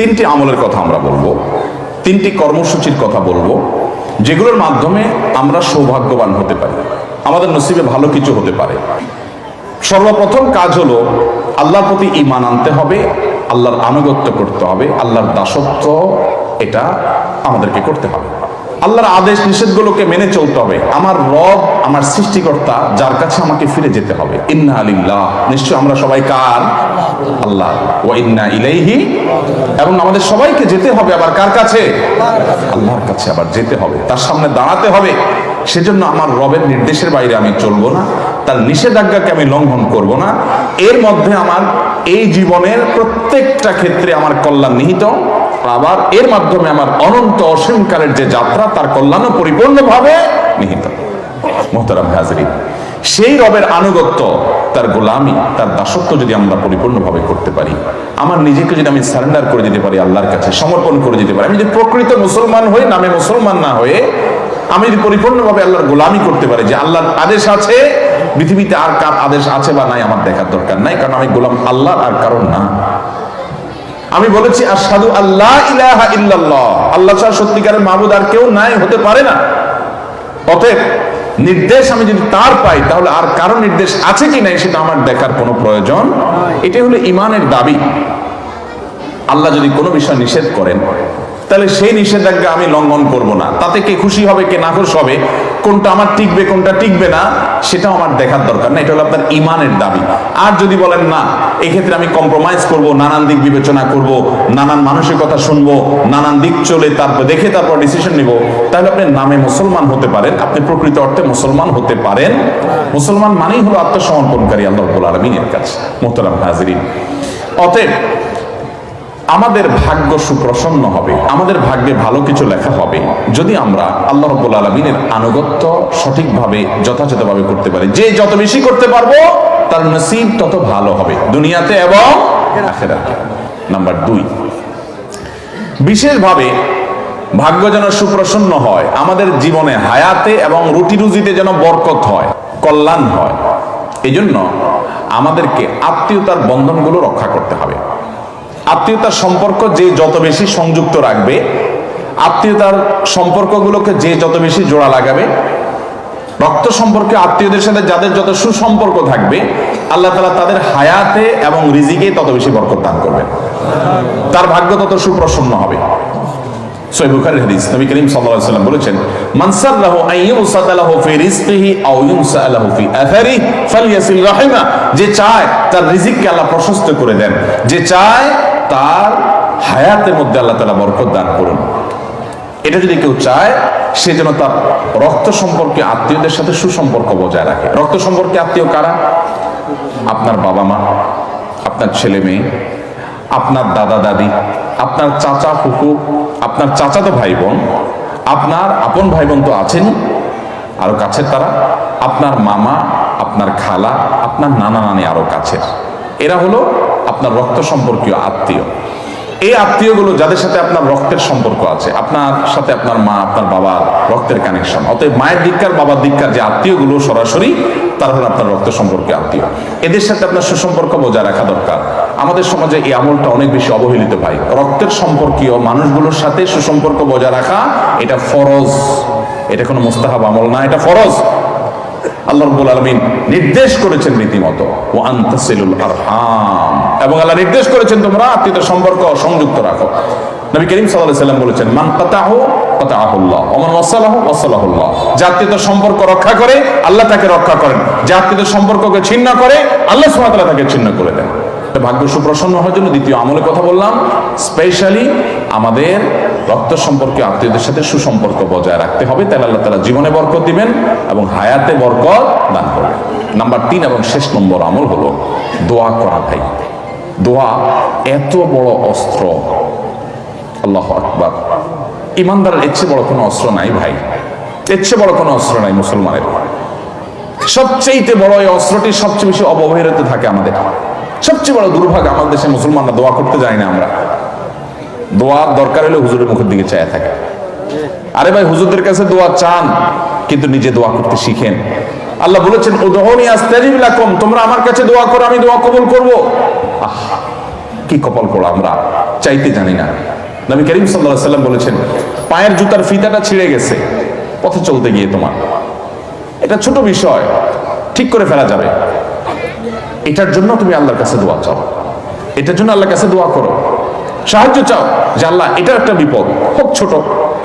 তিনটি আমলের কথা আমরা বলব, তিনটি কর্মসূচির কথা বলব, যেগুলোর মাধ্যমে আমরা সৌভাগ্যবান হতে পারি, আমাদের নসিবে ভালো কিছু হতে পারে। সর্বপ্রথম কাজ হলো, আল্লাহর প্রতি ইমান আনতে হবে, আল্লাহর আনুগত্য করতে হবে, আল্লাহর দাসত্ব এটা আমাদেরকে করতে হবে। আল্লাহর আদেশ নিষেধগুলোকে মেনে চলতে হবে, আমার রব, আমার সৃষ্টিকর্তা, যার কাছে আমাকে ফিরে যেতে হবে। ইন্না আলিল্লাহ নিশ্চয় আমরা সবাই কার? আল্লাহ ইলাইহি এবং আমাদের সবাইকে যেতে হবে আবার কার কাছে? আল্লাহর কাছে আবার যেতে হবে। তার সামনে দাঁড়াতে হবে। সেজন্য আমার রবের নির্দেশের বাইরে আমি চলবো না। তার নিষেধাজ্ঞাকে আমি লঙ্ঘন করব না। এর মধ্যে আমার এই জীবনের প্রত্যেকটা ক্ষেত্রে আমার কল্যাণ নিহিত। আবার এর মাধ্যমে আমার অনন্ত অসীমকালের যে যাত্রা, তার কল্যাণও পরিপূর্ণভাবে নিহিত। মোহতারাম হাজরি সেই রবের আনুগত্য তার গোলামি, তার দাসত্ব যদি আমরা পরিপূর্ণভাবে করতে পারি, আমার নিজেকে যদি আমি সারেন্ডার করে দিতে পারি আল্লাহর কাছে, সমর্পণ করে দিতে পারি, আমি যদি প্রকৃত মুসলমান হয়ে নামে মুসলমান না হয়ে আমি যদি পরিপূর্ণভাবে আল্লাহর গোলামি করতে পারি যে আল্লাহর আদেশ আছে, পৃথিবীতে আর কার আদেশ আছে বা নাই আমার দেখার দরকার নাই, কারণ আমি গোলাম আল্লাহ আর কারণ না। আমি বলেছি আর সাধু আল্লাহ ইলাহা ইল্লাল্লাহ। আল্লাহ ছাড়া সত্যিকারের মাহবুদ আর কেউ নাই, হতে পারে না। অতএব নির্দেশ আমি যদি তার পাই, তাহলে আর কারও নির্দেশ আছে কি নাই সেটা আমার দেখার কোনো প্রয়োজন? এটাই হলো ইমানের দাবি। আল্লাহ যদি কোনো বিষয় নিষেধ করেন তাহলে সেই নিষেধাজ্ঞা আমি লঙ্ঘন করব না। তাতে কে খুশি হবে, কে নাখুশ হবে, কোনটা আমার টিকবে, কোনটা টিকবে না, সেটাও আমার দেখার দরকার না। এটা হলো আপনার ইমানের দাবি। আর যদি বলেন না, এক্ষেত্রে আমি কম্প্রোমাইজ করব, নানান দিক বিবেচনা করব, নানান মানুষের কথা শুনব, নানান দিক চলে তারপর দেখে তারপর ডিসিশন নিব, তাহলে আপনি নামে মুসলমান হতে পারেন। আপনি প্রকৃত অর্থে মুসলমান হতে পারেন। মুসলমান মানেই হলো আত্মসমর্পণকারী আল্লাহ আলমিনের কাছে মোহতারাম হাজরিন। অতএব আমাদের ভাগ্য সুপ্রসন্ন হবে, আমাদের ভাগ্যে ভালো কিছু লেখা হবে, যদি আমরা আল্লাহ রব্বুল আলমিনের আনুগত্য সঠিকভাবে, যথাযথভাবে করতে পারি। যে যত বেশি করতে পারব, তার নসিব তত ভালো হবে, দুনিয়াতে এবং নাম্বার দুই, বিশেষভাবে ভাগ্য যেন সুপ্রসন্ন হয়, আমাদের জীবনে হায়াতে এবং রুটি রুজিতে যেন বরকত হয়, কল্যাণ হয় এই জন্য আমাদেরকে আত্মীয়তার বন্ধনগুলো রক্ষা করতে হবে। আত্মীয়তার সম্পর্ক যে যত বেশি সংযুক্ত রাখবে, আত্মীয়তার সম্পর্কগুলোকে যে যত বেশি জোড়া লাগাবে, রক্ত সম্পর্কে আত্মীয়দের সাথে যাদের যত সুসম্পর্ক থাকবে, আল্লাহ তালা তাদের হায়াতে এবং রিজিকে তত বেশি বরকত দান করবেন। তার ভাগ্য তত সুপ্রসন্ন হবে। বলেছেন যে চায় তার রিজিককে আল্লাহ প্রশস্ত করে দেন। যে চায় তার হায়াতের মধ্যে আল্লাহ তাআলা বরকত দান করুন। এটা যদি কেউ চায়, সে যেন তার রক্ত সম্পর্কে আত্মীয়দের সাথে সুসম্পর্ক বজায় রাখে। রক্ত সম্পর্কে আত্মীয় কারা? আপনার বাবা মা, আপনার ছেলে মেয়ে, আপনার দাদা দাদি, আপনার চাচা ফুকু আপনার চাচাতো ভাই বোন আপনার আপন ভাই বোন তো আছেন, আরও কাছের তারা, আপনার মামা, আপনার খালা, আপনার নানা নানি আরও কাছের। এরা হলো আপনার রক্ত সম্পর্কীয় আত্মীয়। এই আত্মীয়গুলো যাদের সাথে আপনার রক্তের সম্পর্ক আছে, আপনার সাথে আপনার মা, আপনার বাবার রক্তের কানেকশন অতএব মায়ের দিককার বাবার দিককার যে আত্মীয়গুলো সরাসরি, তারা হলো আপনার রক্ত সম্পর্কে আত্মীয়। এদের সাথে আপনার সুসম্পর্ক বজায় রাখা দরকার। আমাদের সমাজে এই আমলটা অনেক বেশি অবহেলিত ভাই। রক্তের সম্পর্কীয় মানুষগুলোর সাথে সুসম্পর্ক বজায় রাখা, এটা ফরজ। এটা কোনো মোস্তাহাব আমল না, এটা ফরজ। আল্লাহ রব্বুল আলমিন নির্দেশ করেছেন রীতিমতো ও আন্তাসিলুল আরহাম। এবং আল্লাহ নির্দেশ করেছেন তোমরা আত্মীয় সম্পর্ক সংযুক্ত রাখো। নবী করিম সাল্লাম বলেছেন, মান সম্পর্ক রক্ষা করে, আল্লাহ তাকে রক্ষা করেন। ছিন্ন করে, আল্লাহ তাকে ছিন্ন করে ভাগ্য সুপ্রসন্ন হওয়ার জন্য দ্বিতীয় আমলের কথা বললাম। স্পেশালি আমাদের রক্ত সম্পর্কে আত্মীয়দের সাথে সুসম্পর্ক বজায় রাখতে হবে। তাহলে আল্লাহ তালা জীবনে বরকত দিবেন এবং হায়াতে বরকত দান করবেন। নাম্বার তিন এবং শেষ নম্বর আমল হলো দোয়া করা ভাই। দোয়া এত বড় অস্ত্র। আল্লাহ আকবার। ইমানদারের এর চেয়ে বড় কোনো অস্ত্র নাই ভাই। এর চেয়ে বড় কোনো অস্ত্র নাই মুসলমানের। সবচেয়ে বড় এই অস্ত্রটি সবচেয়ে বেশি অবহেলিত থাকে আমাদের। সবচেয়ে বড় দুর্ভাগ্য আমাদের দেশে মুসলমানরা দোয়া করতে যায় না আমরা। দোয়ার দরকার হলে হুজুরের মুখের দিকে চায় থাকে। আরে ভাই, হুজুরদের কাছে দোয়া চান, কিন্তু নিজে দোয়া করতে শিখেন। আল্লাহ বলেছেন, উদহনি আস্তাজিব লাকুম, তোমরা আমার কাছে দোয়া করো, আমি দোয়া কবুল করব। আহ কি কপাল পড়া আমরা? চাইতে জানি না। নবী করিম সাল্লাহ সাল্লাম বলেছেন, পায়ের জুতার ফিতাটা ছিঁড়ে গেছে, পথে চলতে গিয়ে তোমার। এটা ছোট বিষয়, ঠিক করে ফেলা যাবে। এটার জন্য তুমি আল্লাহর কাছে দোয়া চাও। এটার জন্য আল্লাহর কাছে দোয়া করো। সাহায্য চাও যে আল্লাহ, এটা একটা বিপদ। হোক ছোট,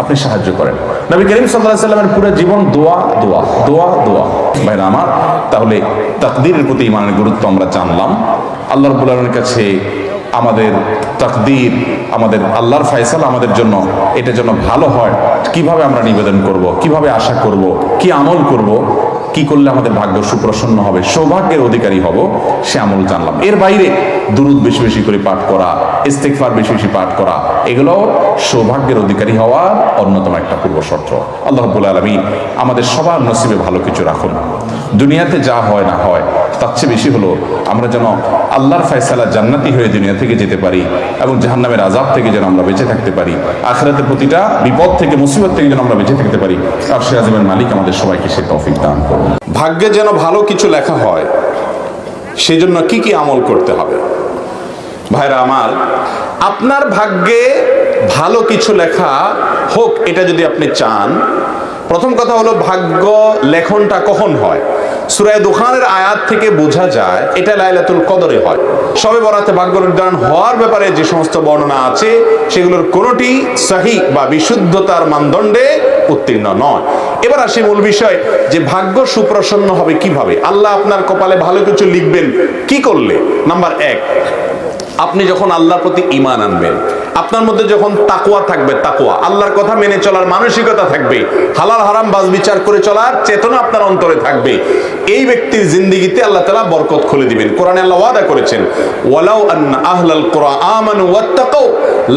আপনি সাহায্য করেন। নবী করিম সাল্লাহ সাল্লামের পুরো জীবন দোয়া দোয়া দোয়া দোয়া। ভাইরা আমার, তাহলে তাকদিরের প্রতি ইমানের গুরুত্ব আমরা জানলাম। আল্লাহ রব্বুল আলমের কাছে আমাদের তাকদীর, আমাদের আল্লাহর ফয়সালা আমাদের জন্য, এটা যেন ভালো হয়। কীভাবে আমরা নিবেদন করব? কীভাবে আশা করব? কি আমল করব? কি করলে আমাদের ভাগ্য সুপ্রসন্ন হবে? সৌভাগ্যের অধিকারী হব, সে আমল জানলাম। এর বাইরে দুরুদ বেশি বেশি করে পাঠ করা ইস্তেকফার বেশি বেশি পাঠ করা এগুলো সৌভাগ্যের অধিকারী হওয়া অন্যতম একটা পূর্ব শর্ত। আল্লাহ রব্বুল আলমী আমাদের সবার নসিবে ভালো কিছু রাখুন। দুনিয়াতে যা হয় না হয়, তার চেয়ে বেশি হলো আমরা যেন আল্লাহর ফয়সালা জান্নাতি হয়ে দুনিয়া থেকে যেতে পারি এবং জাহান্নামের আজাব থেকে যেন আমরা বেঁচে থাকতে পারি। আখরাতের প্রতিটা বিপদ থেকে, মুসিবত থেকে যেন আমরা বেঁচে থাকতে পারি। আর সে আজমের মালিক আমাদের সবাইকে সে তৌফিক দান করুন। ভাগ্যে যেন ভালো কিছু লেখা হয়, সেজন্য কি কি আমল করতে হবে? ভাইরা আমার, আপনার ভাগ্যে ভালো কিছু লেখা হোক, এটা যদি আপনি চান। প্রথম কথা হলো, ভাগ্য লেখনটা কখন হয়? সুরায় দোকানের আয়াত থেকে বোঝা যায়, এটা লাইলাতুল কদরে হয়। সবে বরাতে ভাগ্য নির্ধারণ হওয়ার ব্যাপারে যে সমস্ত বর্ণনা আছে, সেগুলোর কোনোটি সাহি বা বিশুদ্ধতার মানদণ্ডে উত্তীর্ণ নয়। এবার আসি মূল বিষয়, যে ভাগ্য সুপ্রসন্ন হবে কীভাবে? আল্লাহ আপনার কপালে ভালো কিছু লিখবেন, কি করলে? নাম্বার এক আপনি যখন আল্লাহর প্রতি ইমান আনবেন, আপনার মধ্যে যখন তাকুয়া থাকবে তাকুয়া আল্লাহর কথা মেনে চলার মানসিকতা থাকবে। হালাল, হারাম, বাজ বিচার করে চলার চেতনা আপনার অন্তরে থাকবে। এই ব্যক্তির জিন্দিগিতে আল্লাহ তালা বরকত খুলে দিবেন। কোরআনে আল্লাহ ওয়াদা করেছেন, ওয়ালাউ আন্না আহলাল কুরআন ওয়াত্তাকাউ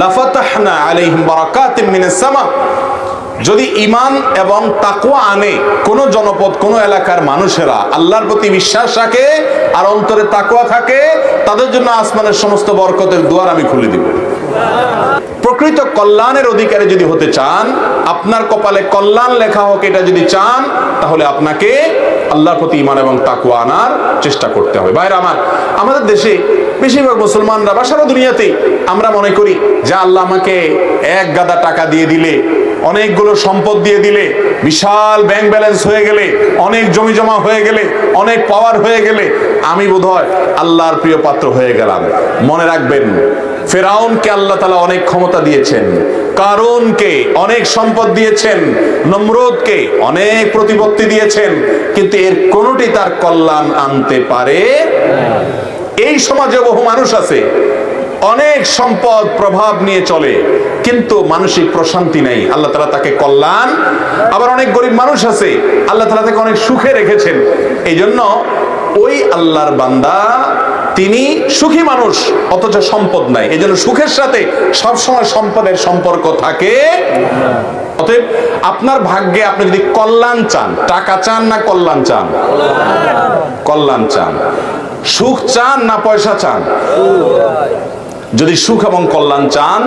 লাফাতাহনা আলাইহিম বারাকাতিম মিনাস সামা। যদি ইমান এবং তাকুয়া আনে কোন জনপদ, কোন এলাকার মানুষেরা, আল্লাহর প্রতি বিশ্বাস রাখে আর অন্তরে তাকুয়া থাকে, তাদের জন্য আসমানের সমস্ত বরকতের দুয়ার আমি খুলে দিব। প্রকৃত কল্যাণের অধিকারী যদি হতে চান, আপনার কপালে কল্যাণ লেখা হোক, এটা যদি চান, তাহলে আপনাকে আল্লাহর প্রতি ইমান এবং তাকুয়া আনার চেষ্টা করতে হবে। বাইরে আমার, আমাদের দেশে বেশিরভাগ মুসলমানরা বা সারা দুনিয়াতেই আমরা মনে করি যে আল্লাহ আমাকে এক গাদা টাকা দিয়ে দিলে অনেকগুলো সম্পদ দিয়ে দিলে, বিশাল ব্যাংক ব্যালেন্স হয়ে গেলে, অনেক জমি জমা হয়ে গেলে, অনেক পাওয়ার হয়ে গেলে, আমি বোধহয় আল্লাহর প্রিয় পাত্র হয়ে গেলাম। মনে রাখবেন, ফেরাউনকে আল্লাহ তালা অনেক ক্ষমতা দিয়েছেন কারণকে অনেক সম্পদ দিয়েছেন, নমরুদকে অনেক প্রতিপত্তি দিয়েছেন, কিন্তু এর কোনোটি তার কল্যাণ আনতে পারে? এই সমাজে বহু মানুষ আছে, অনেক সম্পদ প্রভাব নিয়ে চলে কিন্তু মানসিক প্রশান্তি নেই। আল্লাহ তালা তাকে কল্যাণ, আবার অনেক গরিব মানুষ আছে, আল্লাহ তালা তাকে অনেক সুখে রেখেছেন। এই জন্য ওই আল্লাহর বান্দা, তিনি সুখী মানুষ, অথচ সম্পদ নাই। এই জন্য সুখের সাথে সবসময় সম্পদের সম্পর্ক থাকে। অতএব আপনার ভাগ্যে আপনি যদি কল্যাণ চান, টাকা চান না কল্যাণ চান? কল্যাণ চান। সুখ চান না পয়সা চান? যদি সুখ এবং কল্যাণ চান,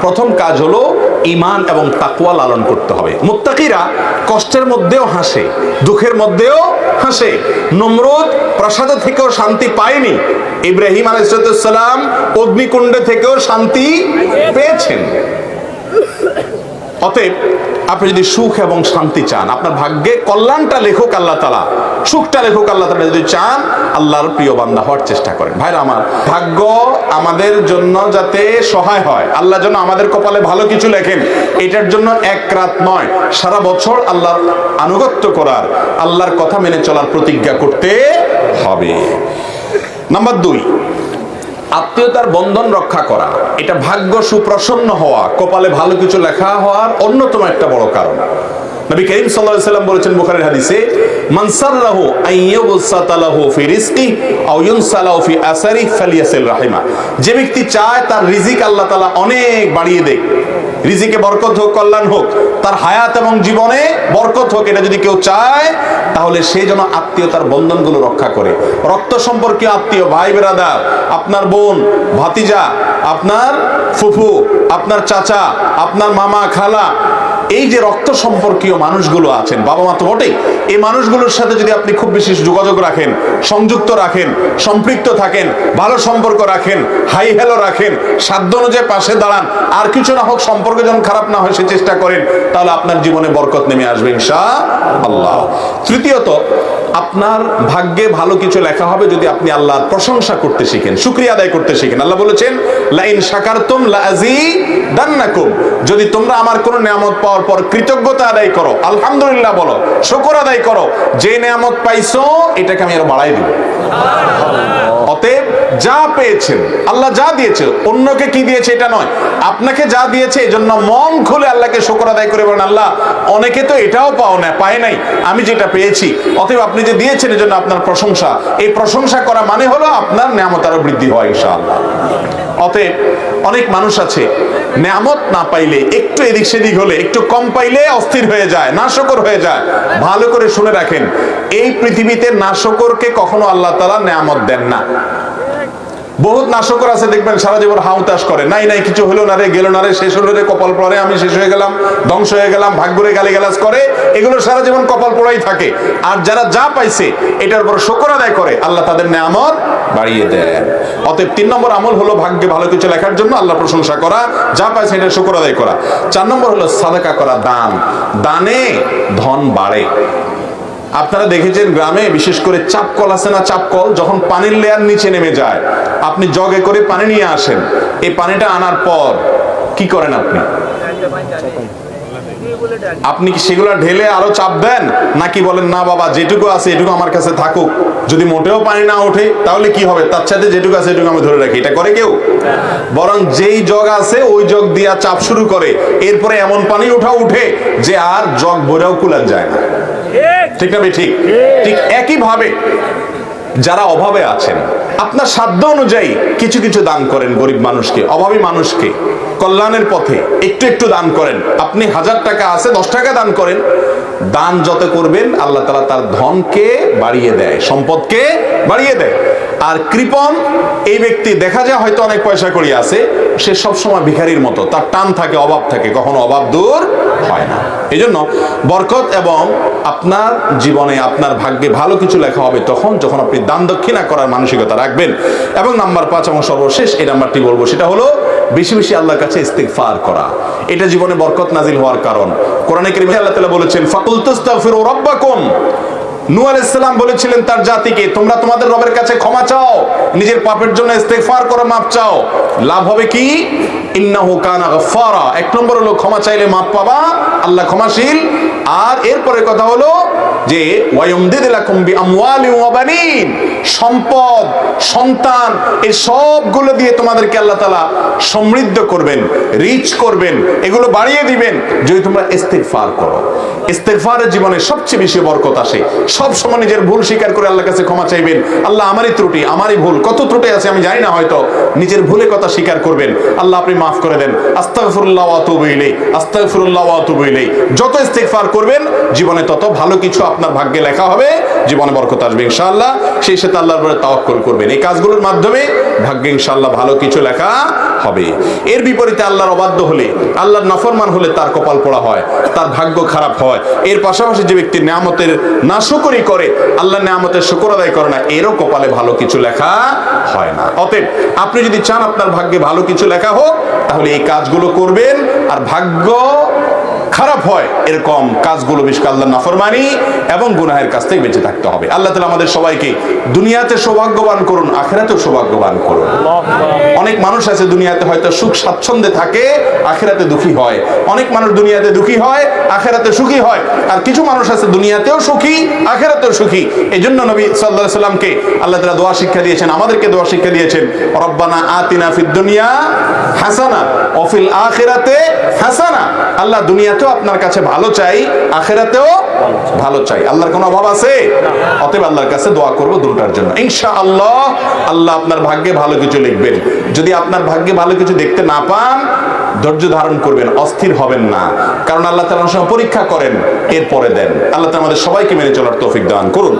প্রথম কাজ হলো ইমান এবং তাকুয়া লালন করতে হবে। মুত্তাকিরা কষ্টের মধ্যেও হাসে, দুঃখের মধ্যেও হাসে। নমরুদ প্রাসাদ থেকেও শান্তি পায়নি। ইব্রাহিম আলাইসালাম অগ্নিকুণ্ডে থেকেও শান্তি পেয়েছেন। অতএব আপনি যদি সুখ এবং শান্তি চান, আপনার ভাগ্যে কল্যাণটা লেখক আল্লাহ তালা সুখটা লেখক আল্লাহ তালা যদি চান, আল্লাহর প্রিয় বান্দা হওয়ার চেষ্টা করেন। ভাইরা আমার, ভাগ্য আমাদের জন্য যাতে সহায় হয়, আল্লাহ যেন আমাদের কপালে ভালো কিছু লেখেন, এটার জন্য এক রাত নয়, সারা বছর আল্লাহর আনুগত্য করার, আল্লাহর কথা মেনে চলার প্রতিজ্ঞা করতে হবে। নাম্বার দুই আত্মীয়তার বন্ধন রক্ষা করা। এটা ভাগ্য সুপ্রসন্ন হওয়া, কপালে ভালো কিছু লেখা হওয়ার অন্যতম একটা বড় কারণ। নবী করিম সাল্লাল্লাহু সাল্লাম বলেছেন বুখারীর হাদিসে, মান সাররাহু আইয়ুবসাতালাহু ফি রিজকি আও ইউনসালাহু ফি আসারি ফালিয়াসিল রাহিমা। যে ব্যক্তি চায় তার রিজিক আল্লাহ তাআলা অনেক বাড়িয়ে দেয় রিজিকে বরকত হোক, কল্যাণ হোক, তার হায়াত এবং জীবনে বরকত হোক, এটা যদি কেউ চায়, তাহলে সে যেন আত্মীয়তার বন্ধনগুলো রক্ষা করে। রক্ত সম্পর্কীয় আত্মীয়, ভাই বেরাদা আপনার বোন, ভাতিজা, আপনার ফুফু, আপনার চাচা, আপনার মামা, খালা এই যে রক্ত সম্পর্কীয় মানুষগুলো আছেন, বাবা মা তো বটেই, এই মানুষগুলোর সাথে যদি আপনি খুব বেশি যোগাযোগ রাখেন, সংযুক্ত রাখেন, সম্পৃক্ত থাকেন, ভালো সম্পর্ক রাখেন হাই হ্যালো রাখেন, সাধ্য অনুযায়ী পাশে দাঁড়ান, আর কিছু না হোক সম্পর্ক যেন খারাপ না হয় সে চেষ্টা করেন, তাহলে আপনার জীবনে বরকত নেমে আসবে ইনশা আল্লাহ তৃতীয়ত, আপনার ভাগ্যে ভালো কিছু লেখা হবে যদি আপনি আল্লাহর প্রশংসা করতে শিখেন, শুক্রিয়া আদায় করতে শিখেন। আল্লাহ বলেছেন, লাইন শাকারতুম লাজি দান্নাকুম যদি তোমরা আমার কোন নিয়ামত পাওয়ার পর কৃতজ্ঞতা আদায় করো। আলহামদুলিল্লাহ বলো। শুকর আদায় করো। যে নিয়ামত পাইছো, এটাকে আমি আরও বাড়াই দিব। অতএব যা পেয়েছেন, আল্লাহ যা দিয়েছে, অন্যকে কি দিয়েছে এটা নয়। আপনাকে যা দিয়েছে এই জন্য মন খুলে আল্লাহকে শুকর আদায় করে বলেন, আল্লাহ, অনেকে তো এটাও পাও না, পায় নাই। আমি যেটা পেয়েছি, অতএব আপনি যে দিয়েছেন, এজন্য আপনার প্রশংসা। এই প্রশংসা করা মানে হলো আপনার নিয়ামত আরও বৃদ্ধি হয়, ইনশাআল্লাহ। অতএব অনেক মানুষ আছে, নিয়ামত না পাইলে, একটু এদিক সেদিক হলে, একটু কম পাইলে অস্থির হয়ে যায়, নাশকর হয়ে যায়। ভালো করে শুনে রাখেন, এই পৃথিবীতে নাশকরকে কখনো আল্লাহ তালা নেয়ামত দেন না। বহুত নাশকর আছে, দেখবেন সারা জীবন হাউতাস করে। নাই নাই, কিছু হলো না রে, গেল না রে, শেষ হলো রে, কপাল পরে আমি শেষ হয়ে গেলাম, ধ্বংস হয়ে গেলাম, ভাগ্যরে গালি গালাজ করে, এগুলো সারা জীবন কপাল পড়াই থাকে। আর যারা যা পাইছে, এটার উপর শকর আদায় করে, আল্লাহ তাদের নেয়ামত বাড়িয়ে দেন। অতএব তিন নম্বর আমল হলো ভাগ্যে ভালো কিছু লেখার জন্য আল্লাহ প্রশংসা করা, যা পাইছে এটা শকর আদায় করা। চার নম্বর হলো সাদাকা করা, দান। দানে ধন বাড়ে। আপনারা দেখেছেন গ্রামে বিশেষ করে চাপকল আছে না, চাপকল, যখন পানির লেয়ার নিচে নেমে যায় আপনি জগে করে পানি নিয়ে আসেন এই পানিটা আনার পর কি করেন আপনি? আপনি কি সেগুলো ঢেলে আরও চাপ দেন নাকি বলেন না বাবা যেটুকু আছে এটুকু আমার কাছে থাকুক যদি মোটেও পানি না ওঠে তাহলে কি হবে? তার সাথে যেটুকু আছে এটুকু আমি ধরে রাখি। এটা করে কেউ? বরং যেই জগ আছে ওই জগ দিয়া চাপ শুরু করে এরপরে এমন পানি ওঠা উঠে যে আর জগ ভরেও কুলান যায় না। ঠিক। না ভাই? ঠিক। ঠিক একই ভাবে যারা অভাবে আছেন, আপনার সাধ্য অনুযায়ী কিছু কিছু দান করেন গরিব মানুষকে, অভাবী মানুষকে। কল্যাণের পথে একটু একটু দান করেন। আপনি হাজার টাকা আছে, দশ টাকা দান করেন। দান যত করবেন, আল্লাহ তালা তার ধনকে বাড়িয়ে দেয়, সম্পদকে বাড়িয়ে দেয়। আর কৃপন এই ব্যক্তি দেখা যায় হয়তো অনেক পয়সা করি আছে সে সবসময় ভিখারির মতো। তার টান থাকে, অভাব থাকে, কখনো অভাব দূর হয় না। এই জন্য বরকত এবং আপনার জীবনে, আপনার ভাগ্যে ভালো কিছু লেখা হবে তখন যখন আপনি দান দক্ষিণা করার মানসিকতা রাখবেন। এবং নাম্বার পাঁচ এবং সর্বশেষ এই নাম্বারটি বলব, সেটা হলো বেশি বেশি আল্লাহর কাছে ইস্তেগফার করা। এটা জীবনে বরকত নাজিল হওয়ার কারণ। কোরআনে কারিমে আল্লাহ তাআলা বলেছেন ফাকুল তাস্তাগফিরু রাব্বাকুম। নূহ আলাইহিস বলেছিলেন তার জাতিকে, তোমরা তোমাদের রবের কাছে ক্ষমা চাও, নিজের পাপের জন্য ইস্তেগফার করো মাপ চাও। লাভ হবে কি? ইন্নাহু কানা গফফারা। এক নম্বর হলো ক্ষমা চাইলে মাপ পাবা, আল্লাহ ক্ষমাশীল। আর এরপরে কথা হলো যে সম্পদ, সন্তান এই সবগুলো দিয়ে তোমাদেরকে আল্লাহ তালা সমৃদ্ধ করবেন রিচ করবেন, এগুলো বাড়িয়ে দিবেন। যদি তোমরা ইস্তেগফার করো, ইস্তেগফারের জীবনে সবচেয়ে বেশি বরকত আসে। সব সময় নিজের ভুল স্বীকার করে আল্লাহর কাছে ক্ষমা চাইবেন। আল্লাহ আমারই ত্রুটি, আমারই ভুল, কত ত্রুটি আছে আমি জানি না হয়তো। নিজের ভুলে কথা স্বীকার করবেন। আল্লাহ আপনি মাফ করে দেন। আস্তাগফিরুল্লাহ ওয়া যত ইস্তেগফার করবেন, জীবনে তত ভালো কিছু আপনার ভাগ্যে লেখা হবে, জীবনে বরকত আসবে ইনশাআল্লাহ। সেই সাথে আল্লাহর উপরে তাওয়াক্কুল করবেন। এই কাজগুলোর মাধ্যমে ভাগ্যে ইনশাআল্লাহ ভালো কিছু লেখা হবে। এর বিপরীতে আল্লাহর অবাধ্য হলে, আল্লাহর নাফরমান হলে তার কপাল পোড়া হয়, তার ভাগ্য খারাপ হয়। এর পাশাপাশি যে ব্যক্তি নিয়ামতের নাশকরি করে আল্লাহ নিয়ামতের শুকর আদায় করে না, এরও কপালে ভালো কিছু লেখা হয় না। অতএব আপনি যদি চান আপনার ভাগ্যে ভালো কিছু লেখা হোক, তাহলে এই কাজগুলো করবেন। আর ভাগ্য খারাপ হয়, এরকম কাজগুলো বেশ আল্লাহ নাফরমানি এবং গুনাহের কাছ থেকে বেঁচে থাকতে হবে। আল্লাহ তালা আমাদের সবাইকে দুনিয়াতে সৌভাগ্যবান করুন, আখেরাতেও সৌভাগ্যবান করুন। অনেক মানুষ আছে দুনিয়াতে হয়তো সুখ স্বাচ্ছন্দ্যে থাকে, আখেরাতে দুঃখী হয়। অনেক মানুষ দুনিয়াতে দুঃখী হয়, আখেরাতে সুখী হয়। আর কিছু মানুষ আছে দুনিয়াতেও সুখী, আখেরাতেও সুখী। এই জন্য নবী সাল্লাহ সাল্লামকে আল্লাহ তালা দোয়া শিক্ষা দিয়েছেন, আমাদেরকে দোয়া শিক্ষা দিয়েছেন, রব্বানা আতিনা ফিদ দুনিয়া হাসানা অফিল আখেরাতে হাসানা। আল্লাহ দুনিয়াতেও আপনার কাছে ভালো চাই, আখেরাতেও ভালো চাই। আল্লাহর কোনো অভাব আছে? অতএব আল্লাহর কাছে দোয়া করব দুটার জন্য। ইনশা আল্লাহ আল্লাহ আপনার ভাগ্যে ভালো কিছু লিখবেন। যদি আপনার ভাগ্যে ভালো কিছু দেখতে না পান, ধৈর্য ধারণ করবেন, অস্থির হবেন না। কারণ আল্লাহ অনেক সময় পরীক্ষা করেন, এরপরে দেন। আল্লাহ তাআলা আমাদের সবাইকে মেনে চলার তৌফিক দান করুন।